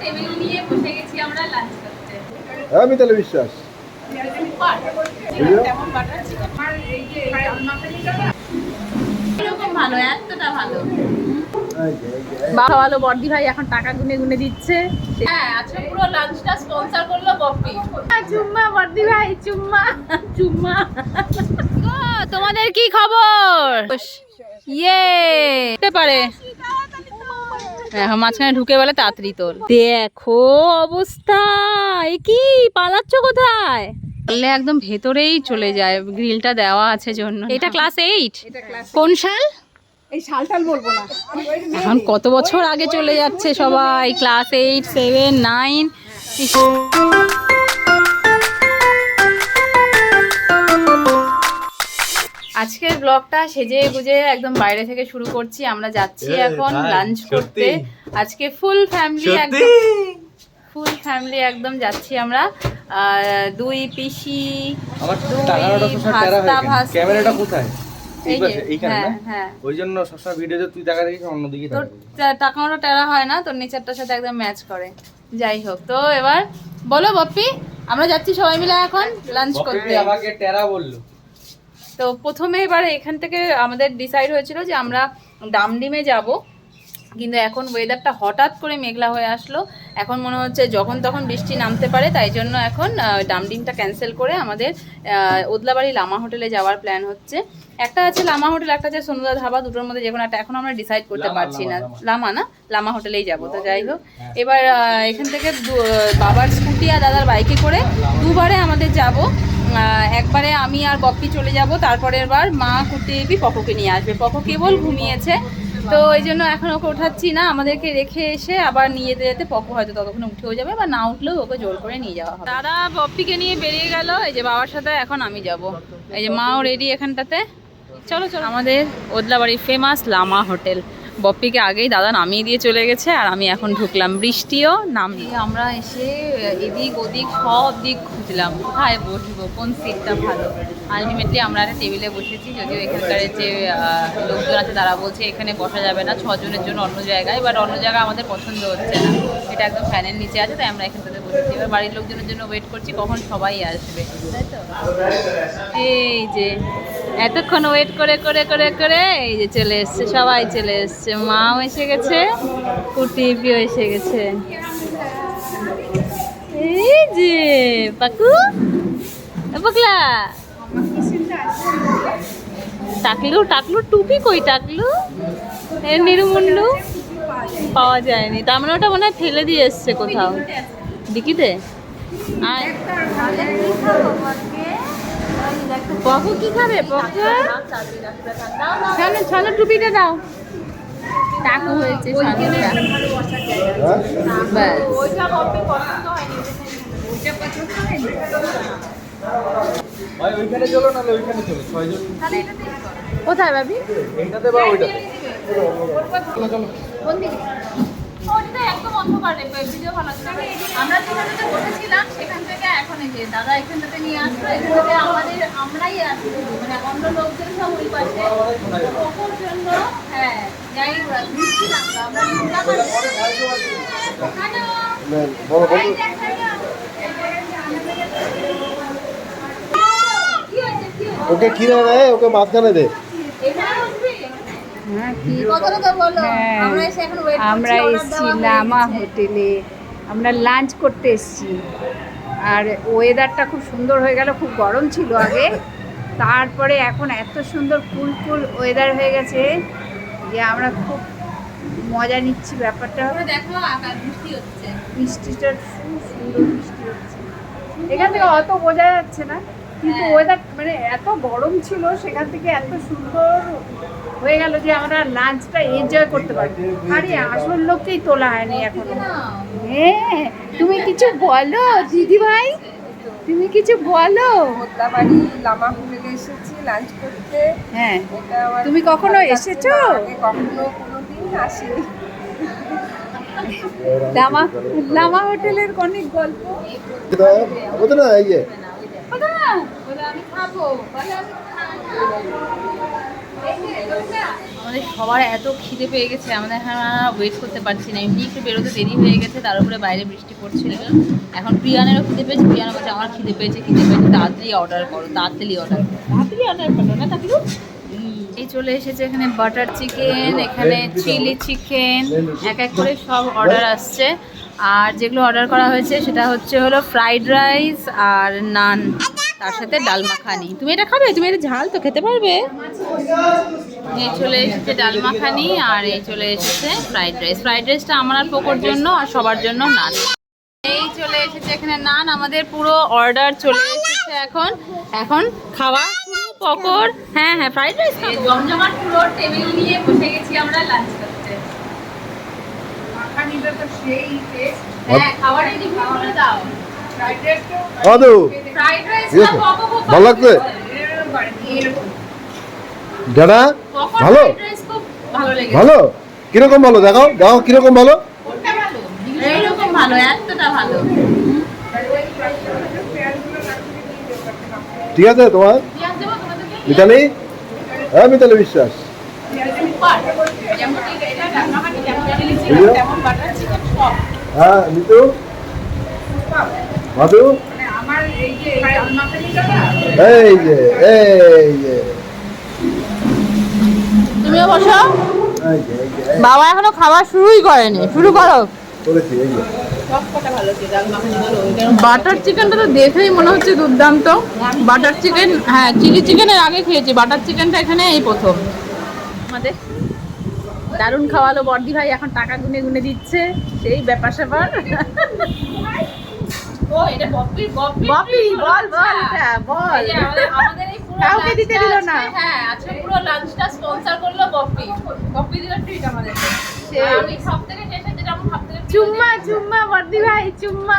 Table নিয়ে বসে গেছি আমরা লাঞ্চ করতে। হ্যাঁ মিতালি বিশ্বাস। ভালো এতটা ভালো। ভালো বর্দি ভাই এখন টাকা গুনে গুনে দিচ্ছে। হ্যাঁ আজকে পুরো লাঞ্চটা স্পন্সর করল বপি চুম্মা বর্দি ভাই চুম্মা চুম্মা। গো, তোমাদের কি খবর? ইয়ে হতে পারে। মাঝখানে ঢুকে বলে তাড়াতাড়ি তোর দেখো অবস্থা এ কি? পালাচ্ছ কোথায়? পারলে একদম ভেতরেই চলে যায় গ্রিলটা দেওয়া আছে জন্য। এটা ক্লাস এইট কোন সাল? এই শালটাল বলব না। এখন কত বছর আগে চলে যাচ্ছে সবাই? ক্লাস এইট সেভেন নাইন আজকের ব্লগটা সেজে গুজে একদম বাইরে থেকে শুরু করছি আমরা যাচ্ছি এখন লাঞ্চ করতে। আজকে ফুল ফ্যামিলি একদম ফুল ফ্যামিলি একদম যাচ্ছি আমরা। আর দুই পিসি হয়ে। ক্যামেরাটা কোথায়? এই এই যে, পাশে এইখানে হ্যাঁ, হ্যাঁ। ওই জন্য সবসময় ভিডিওতে তুই টাকা দেখিস অন্যদিকে তোর টাকা টেরা হয় না তোর নেচারটার সাথে একদম ম্যাচ করে। যাই হোক তো এবার বলো বপ্পি আমরা যাচ্ছি সবাই মিলে এখন লাঞ্চ করতে। আমাকে টেরা বলল। তো প্রথমে এবার এখান থেকে আমাদের ডিসাইড হয়েছিল যে আমরা ডামডিমে যাব। কিন্তু এখন ওয়েদারটা হঠাৎ করে মেঘলা হয়ে আসলো। এখন মনে হচ্ছে যখন তখন বৃষ্টি নামতে পারে তাই জন্য এখন ডামডিমটা ক্যান্সেল করে আমাদের ওদলাবাড়ি লামা হোটেলে যাওয়ার প্ল্যান হচ্ছে। একটা আছে লামা হোটেল একটা আছে সোনুদা ধাবা দুটোর মধ্যে যে কোনো একটা। এখন আমরা ডিসাইড করতে পারছি না। লামা, না লামা হোটেলেই যাব। তো যাই হোক এবার এখান থেকে বাবার স্কুটি আর দাদার বাইকে করে দুবারে আমাদের যাব। একবারে আমি আর বপ্পি চলে যাব তারপরের বার মা কুটি এবি পকোকে নিয়ে আসবে। পকো কেবল ঘুমিয়েছে। তো এই জন্য এখন ওকে ওঠাচ্ছি না আমাদেরকে রেখে এসে আবার নিয়ে যেতে যেতে পকো হয়তো ততক্ষণ উঠেও যাবে বা না উঠলেও ওকে জোর করে নিয়ে যাওয়া হবে। দাদা বপ্পিকে নিয়ে বেরিয়ে গেল এই যে বাবার সাথে এখন আমি যাব। এই যে মাও রেডি এখানটাতে। চলো চলো। আমাদের ওদলাবাড়ির ফেমাস লামা হোটেল বপ্পিকে আগেই দাদা নামিয়ে দিয়ে চলে গেছে আর আমি এখন ঢুকলাম। বৃষ্টিও নাম আমরা এসে এদিক ওদিক সব দিক খুঁজলাম কোথায় বসবো? কোন সিটটা ভালো? আলটিমেটলি আমরা একটা টেবিলে বসেছি, যদিও এখানকার যে লোকজন আছে তারা বলছে এখানে বসা যাবে না, ছজনের জন্য অন্য জায়গায় বাট অন্য জায়গা আমাদের পছন্দ হচ্ছে না। এটা একদম ফ্যানের নিচে আছে, তাই আমরা এখানটাতে এবার বাড়ির লোকজনের জন্য ওয়েট করছি, কখন সবাই আসবে এই যে, এতক্ষণ ওয়েট করে করে করে করে, এই যে চলে এসছে, সবাই চলে এসছে। মাও এসে গেছে কুটিপিও এসে গেছে। এই যে, পাকু পাকলা টাকলু টাকলু টুপি কই টাকলু? নিরুমুন্ডু পাওয়া যায়নি। তার মানে ওটা মনে হয় ফেলে দিয়ে এসছে কোথাও। ডিকিতে পকু কি খাবে? পকু ছানো টুপিটা দাও। টাকু হয়েছে ছানোটা হ্যাঁ ব্যাস। ভাই ওইখানে চলো নাহলে ওইখানে চলো। ছয়জন কোথায় ভাবি? এইটাতে বা ওইটাতে। চলো চলো ওটা একদম অন্ধকারে ভিডিও বানাচ্ছি আমরা বসেছিলাম সেখান থেকে এখন এই যে দাদা এখানটাতে নিয়ে আসলো এখান থেকে আমাদের আমরাই আসব। মানে অন্য লোকজন সব ওই পাশে। ওপর জন্য হ্যাঁ যাই আমরা বলো বলো কি ওকে ওকে মাঝখানে দে। আমরা এখন ওয়েট আমরা এসছি লামা হোটেলে। আমরা লাঞ্চ করতে এসছি। আর ওয়েদারটা খুব সুন্দর হয়ে গেল খুব গরম ছিল আগে। তারপরে এখন এত সুন্দর কুল কুল ওয়েদার হয়ে গেছে যে আমরা খুব মজা নিচ্ছি ব্যাপারটা। দেখো আকাশ বৃষ্টি হচ্ছে। বৃষ্টিটা খুব সুন্দর বৃষ্টি হচ্ছে। এখান থেকে অত বোঝা যাচ্ছে না। কিন্তু হ্যাঁ। ওয়েদার মানে এত গরম ছিল সেখান থেকে এত সুন্দর হয়ে গেল যে আমরা লাঞ্চটা এনজয় করতে পারি আরে আসল লোককেই তোলা হয়নি এখনও। হ্যাঁ তুমি কিছু বলো দিদি ভাই? তুমি কিছু বলো? মোতলাবাড়ি লামা হোটেলে এসেছি লাঞ্চ করতে। হ্যাঁ। তুমি কখনো এসেছ? কখনো কোনোদিন আসিনি। লামা লামা হোটেলের অনেক গল্প। ওটা না এই আমাদের সবার এত খিদে পেয়ে গেছে আমাদের এখন ওয়েট করতে পারছি না। এমনি একটু বেরোতে দেরি হয়ে গেছে তার উপরে বাইরে বৃষ্টি পড়ছিল। এখন প্রিয়ানেরও খিদে পেয়েছে প্রিয়ানো বলছে আমার খিদে পেয়েছে খিদে পেয়েছে তাড়াতাড়ি অর্ডার করো তাড়াতাড়ি অর্ডার করো। তাড়াতাড়ি অর্ডার করো না তাড়াতাড়ি। চলে এসেছে, এখানে বাটার চিকেন এখানে চিলি চিকেন এক এক করে সব অর্ডার আসছে। আর যেগুলো অর্ডার করা হয়েছে, সেটা হচ্ছে হলো ফ্রাইড রাইস আর নান তার সাথে ডাল মাখানি। তুমি এটা খাবে? তুমি এটা ঝাল তো খেতে পারবে। এই চলে এসেছে ডাল মাখানি আর এই চলে এসেছে ফ্রাইড রাইস ফ্রাইড রাইসটা আমার আর পোকোর জন্য আর সবার জন্য নান এই চলে এসেছে এখানে নান আমাদের পুরো অর্ডার চলে এসেছে এখন। এখন খাওয়া পকর হ্যাঁ হ্যাঁ ফ্রাইড রাইস জমজমাট পুরো টেবিল নিয়ে বসে গেছি আমরা লাঞ্চ করতে। হ্যাঁ। ভালো লাগছে? দাদা ভালো? ফ্রাইড ভালো লেগেছে। ভালো? কীরকম ভালো? দেখো দেখাও কীরকম ভালো? ভালো? ভালো এতটা ভালো। ঠিক আছে তোমার? মিতালি? হ্যাঁ মিতালি বিশ্বাস। হ্যাঁ মিতু? মাধু এই যে এই যে। তুমিও বসো। বাবা এখনও খাওয়া শুরুই করেনি। শুরু করো। করেছি এই যে। বাটার চিকেনটা তো দেখেই মনে হচ্ছে দুর্দান্ত। বাটার চিকেন হ্যাঁ চিলি চিকেনের আগে খেয়েছি। বাটার চিকেনটা এখানে এই প্রথম। আমাদের দারুণ খাওয়ালো বর্দি ভাই এখন টাকা গুনে গুনে দিচ্ছে। সেই ব্যাপার স্যাপার। ও এটা বপি বপি বপি বল বল এটা বল। আমাদের এই পুরো কাউকে দিতে দিল না। হ্যাঁ আজকে পুরো লাঞ্চটা স্পন্সর করল বপি বপি দিল ট্রিট আমাদের আমি চুম্মা চুম্মা, বর্দি ভাই, চুম্মা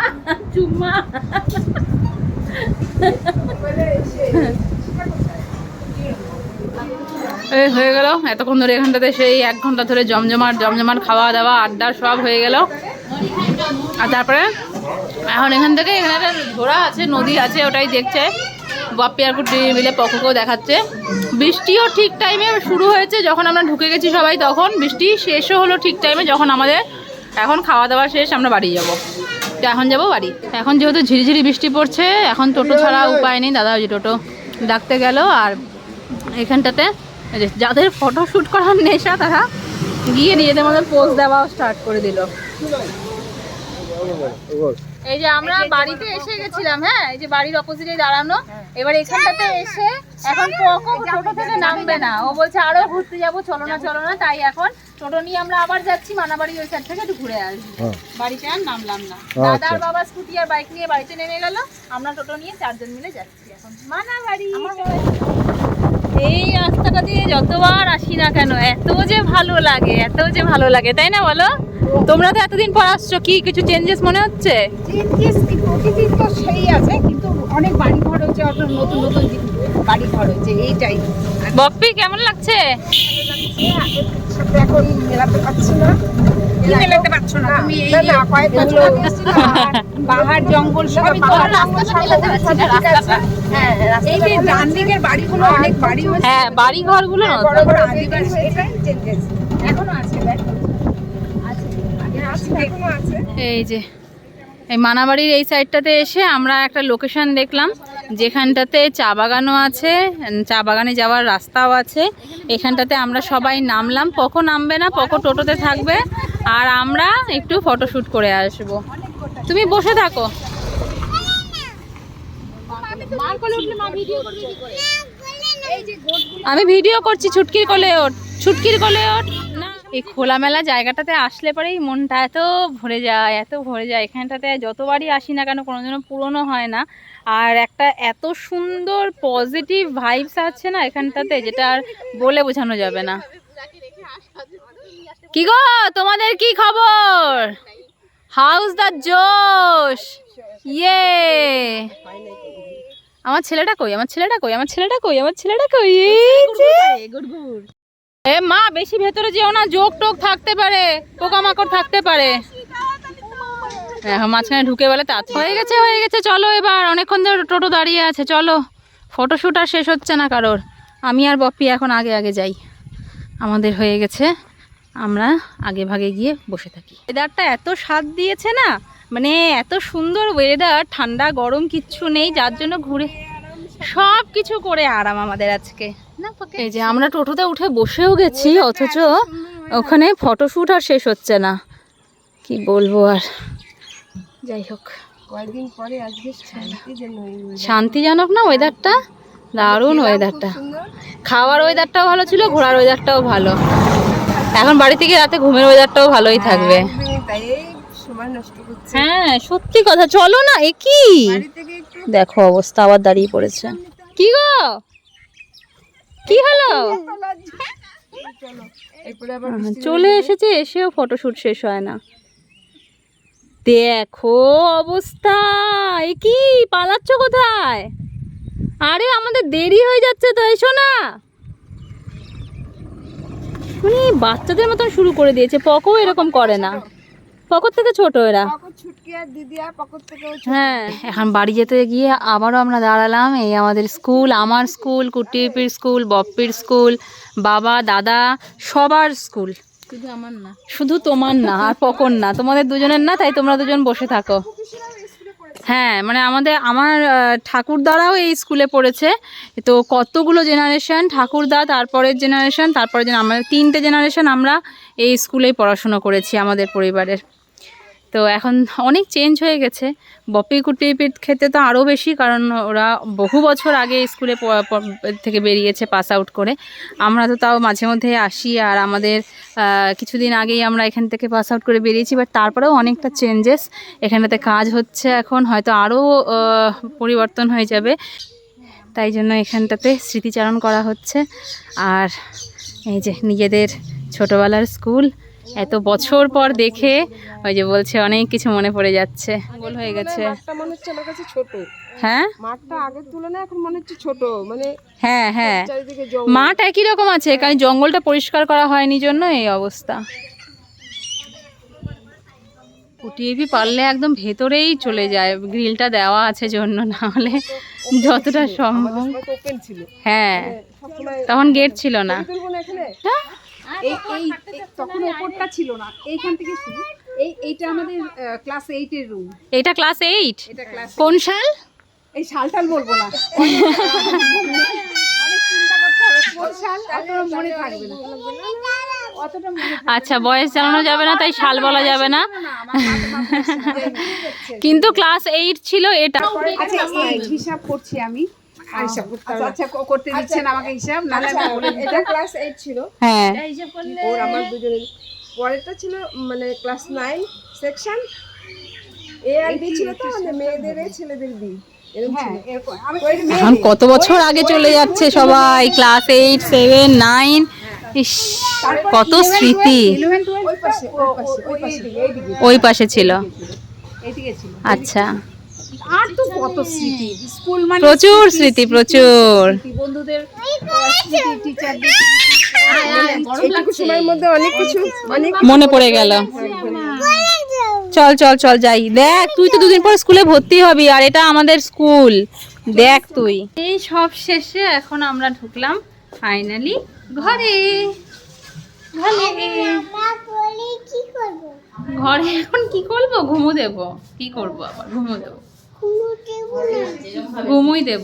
চুম্মা। এই হয়ে গেল। এতক্ষণ ধরে এখানটাতে সেই এক ঘণ্টা ধরে জমজমাট জমজমাট খাওয়া দাওয়া, আড্ডা সব হয়ে গেল। আর তারপরে এখন এখান থেকে এখানে একটা ঘোড়া আছে, নদী আছে, ওটাই দেখছে। বাপ্পি আর কুটি মিলে পক্ষকেও দেখাচ্ছে। বৃষ্টিও ঠিক টাইমে শুরু হয়েছে, যখন আমরা ঢুকে গেছি সবাই তখন। বৃষ্টি শেষও হলো ঠিক টাইমে যখন আমাদের এখন খাওয়া দাওয়া শেষ, আমরা বাড়ি যাব। তো এখন যাব বাড়ি। এখন যেহেতু ঝিরিঝিরি বৃষ্টি পড়ছে, এখন টোটো ছাড়া উপায় নেই। দাদা ওই যে টোটো ডাকতে গেল আর এখানটাতে যাদের ফটো শ্যুট করার নেশা তারা গিয়ে নিজেদের মধ্যে পোস্ট দেওয়াও স্টার্ট করে দিল। এই যে আমরা বাড়িতে এসে গেছিলাম হ্যাঁ? এই যে বাড়ির অপোজিটে দাঁড়ানো। এবার এখানটাতে এসে এখন টোটো থেকে নামবে না। ও বলছে আরও ঘুরতে যাব চলো না চলো না। তাই এখন টোটো নিয়ে আমরা আবার যাচ্ছি মানাবাড়ি ওই সাইড থেকে একটু ঘুরে আসব। হ্যাঁ। বাড়িতে আর নামলাম না। আচ্ছা। দাদা আর বাবা স্কুটি আর বাইক নিয়ে বাড়িতে নেমে গেল। আমরা টোটো নিয়ে চারজন মিলে যাচ্ছি এখন। মানাবাড়ি। এই রাস্তাটা দিয়ে যতবার আসি না কেন এত যে ভালো লাগে এত যে ভালো লাগে তাই না বলো? তোমরা তো এতদিন পর আসছো কি কিছু চেঞ্জেস মনে হচ্ছে? চেঞ্জেস প্রতিদিন তো সেই আছে কিন্তু অনেক বাড়ি ঘর হচ্ছে অত নতুন নতুন বাড়ি ঘর হচ্ছে এইটাই বপ্পি কেমন লাগছে? এখন মেলাতে পারছি না। কি মেলাতে পারছ না? তুমি এই না, কয়েক বছর পাহাড় জঙ্গল সবই তো রাস্তাটা মেলাতে পারছি না, রাস্তাটা। হ্যাঁ এই যে ডান দিকের বাড়িগুলো অনেক বাড়ি হ্যাঁ বাড়ি ঘরগুলো বড় বড় আদিবাসী এটাই চেঞ্জেস এখনও আছে দেখ আগে আছে এখনও আছে এই যে, এই মানাবাড়ির এই সাইডটাতে এসে আমরা একটা লোকেশন দেখলাম, যেখানটাতে চা বাগানও আছে চা বাগানে যাওয়ার রাস্তাও আছে। এখানটাতে আমরা সবাই নামলাম, পকো নামবে না, পকো টোটোতে থাকবে, আর আমরা একটু ফটোশ্যুট করে আসব। তুমি বসে থাকো। আমি ভিডিও করছি, ছুটকির কোলে ওঠ, ছুটকির কোলে ওঠ। এই খোলামেলা জায়গাটাতে আসলে পরেই মনটা এত ভরে যায় এত ভরে যায় এখানটাতে যতবারই আসি না কেন কোনো জন্য পুরনো হয় না আর একটা এত সুন্দর পজিটিভ ভাইবস আছে না এখানটাতে যেটা আর বলে বোঝানো যাবে না কি গো তোমাদের কি খবর হাউস দ্য জোশ ইয়ে আমার ছেলেটা কই আমার ছেলেটা কই আমার ছেলেটা কই আমার ছেলেটা কই এই যে এ মা, বেশি ভেতরে যেও না, যোগ টোক থাকতে পারে, পোকামাকড় থাকতে পারে। এখন মাঝখানে ঢুকে বলে তা হয়ে গেছে হয়ে গেছে, চলো এবার। অনেকক্ষণ ধরে টোটো দাঁড়িয়ে আছে, চলো। ফটোশ্যুট আর শেষ হচ্ছে না কারোর। আমি আর বপ্পি এখন আগে আগে যাই। আমাদের হয়ে গেছে। আমরা আগে ভাগে গিয়ে বসে থাকি। ওয়েদারটা এত স্বাদ দিয়েছে না? মানে এত সুন্দর ওয়েদার ঠান্ডা, গরম, কিচ্ছু নেই, যার জন্য ঘুরে সব কিছু করে আরাম আমাদের আজকে। এই যে আমরা টোটোতে উঠে বসেও গেছি অথচ ওখানে ফটোশ্যুট আর শেষ হচ্ছে না। কি বলব আর? যাই হোক। কয়েকদিন পরে আজকে শান্তি যেন শান্তিজনক না ওয়েদারটা দারুণ ওয়েদারটা খাওয়ার ওয়েদারটাও ভালো ছিল ঘোরার ওয়েদারটাও ভালো। এখন বাড়ি থেকে রাতে ঘুমের ওয়েদারটাও ভালোই থাকবে। নষ্ট করছে। হ্যাঁ সত্যি কথা চলো না এ কি দেখো অবস্থা আবার দাঁড়িয়ে পড়েছে। কি গো? কি হলো? চলে এসেছে এসেও ফটোশুট শেষ হয় না। দেখো অবস্থা এ কি পালাচ্ছ কোথায়? আরে আমাদের দেরি হয়ে যাচ্ছে তো এসো না। মানে বাচ্চাদের মতন শুরু করে দিয়েছে পকও এরকম করে না। পকর থেকে ছোট এরা। হ্যাঁ। এখন বাড়ি যেতে গিয়ে আবারও আমরা দাঁড়ালাম এই আমাদের স্কুল আমার স্কুল কুটিপির স্কুল বপ্পির স্কুল বাবা দাদা সবার স্কুল। শুধু আমার না। শুধু তোমার না আর পকর না। তোমাদের দুজনের না তাই তোমরা দুজন বসে থাকো। হ্যাঁ মানে আমাদের আমার ঠাকুরদারাও এই স্কুলে পড়েছে। তো কতগুলো জেনারেশন ঠাকুরদা তারপরের জেনারেশন তারপরে যেন আমাদের তিনটে জেনারেশন আমরা এই স্কুলেই পড়াশুনো করেছি আমাদের পরিবারের। তো এখন অনেক চেঞ্জ হয়ে গেছে। বপি কুটিপির ক্ষেত্রে তো আরও বেশি, কারণ ওরা বহু বছর আগে স্কুলে থেকে বেরিয়েছে পাস আউট করে। আমরা তো তাও মাঝে মধ্যে আসি আর আমাদের কিছুদিন আগেই আমরা এখান থেকে পাস আউট করে বেরিয়েছি বাট তারপরেও অনেকটা চেঞ্জেস এখানটাতে কাজ হচ্ছে এখন, হয়তো আরও পরিবর্তন হয়ে যাবে। তাই জন্য এখানটাতে স্মৃতিচারণ করা হচ্ছে। আর এই যে নিজেদের ছোটোবেলার স্কুল এত বছর পর দেখে ওই যে বলছে অনেক কিছু মনে পড়ে যাচ্ছে। গোল হয়ে গেছে। মাঠটা মনে হচ্ছে আমার কাছে ছোট। হ্যাঁ? মাঠটা আগের তুলনায় এখন মনে হচ্ছে ছোট। মানে হ্যাঁ হ্যাঁ। মাঠ একই রকম আছে কারণ জঙ্গলটা পরিষ্কার করা হয়নি জন্য এই অবস্থা। কুটিয়েবি পারলে একদম ভেতরেই চলে যায় গ্রিলটা দেওয়া আছে জন্য না হলে যতটা সম্ভব। হ্যাঁ। তখন গেট ছিল না। এই এই তখন ওপরটা ছিল না। এইখান থেকে শুরু। এই এইটা আমাদের ক্লাস এইটের রুম এটা ক্লাস এইট কোন সাল? এই সালটাল বলব না। আচ্ছা বয়স জানানো যাবে না তাই সাল বলা যাবে না। কিন্তু ক্লাস এইট ছিল এটা। আচ্ছা হিসাব করছি আমি। হিসাব করতে হবে। আচ্ছা করতে দিচ্ছেন আমাকে হিসাব? না আচ্ছা, এটা ক্লাস এইট ছিল। হ্যাঁ। ওর আমার দুজনের। পরেরটা ছিল মানে ক্লাস নাইন সেকশন এ আর বি ছিল তো মানে মেয়েদের এ, ছেলেদের বি। এরকম হ্যাঁ এখন কত বছর আগে চলে যাচ্ছে সবাই? ক্লাস এইট সেভেন নাইন ইস কত স্মৃতি। ওই পাশে ওই পাশে ওই পাশে এইদিকে ওই পাশে ছিল। এইদিকে ছিল। আচ্ছা। আর তো কত স্মৃতি? স্কুল মানে প্রচুর স্মৃতি প্রচুর। বন্ধুদের টিচারদের সময়ের মধ্যে অনেক কিছু অনেক মনে পড়ে গেল। চল চল চল যাই। দেখ তুই তো দুদিন পর স্কুলে ভর্তি হবি আর এটা আমাদের স্কুল। দেখ তুই। এই সব শেষে এখন আমরা ঢুকলাম ফাইনালি ঘরে। ঘরে। ঘরে এখন কি করব? ঘুমো দেব কি করব আবার? ঘুমো দেব ঘুমোই দেব।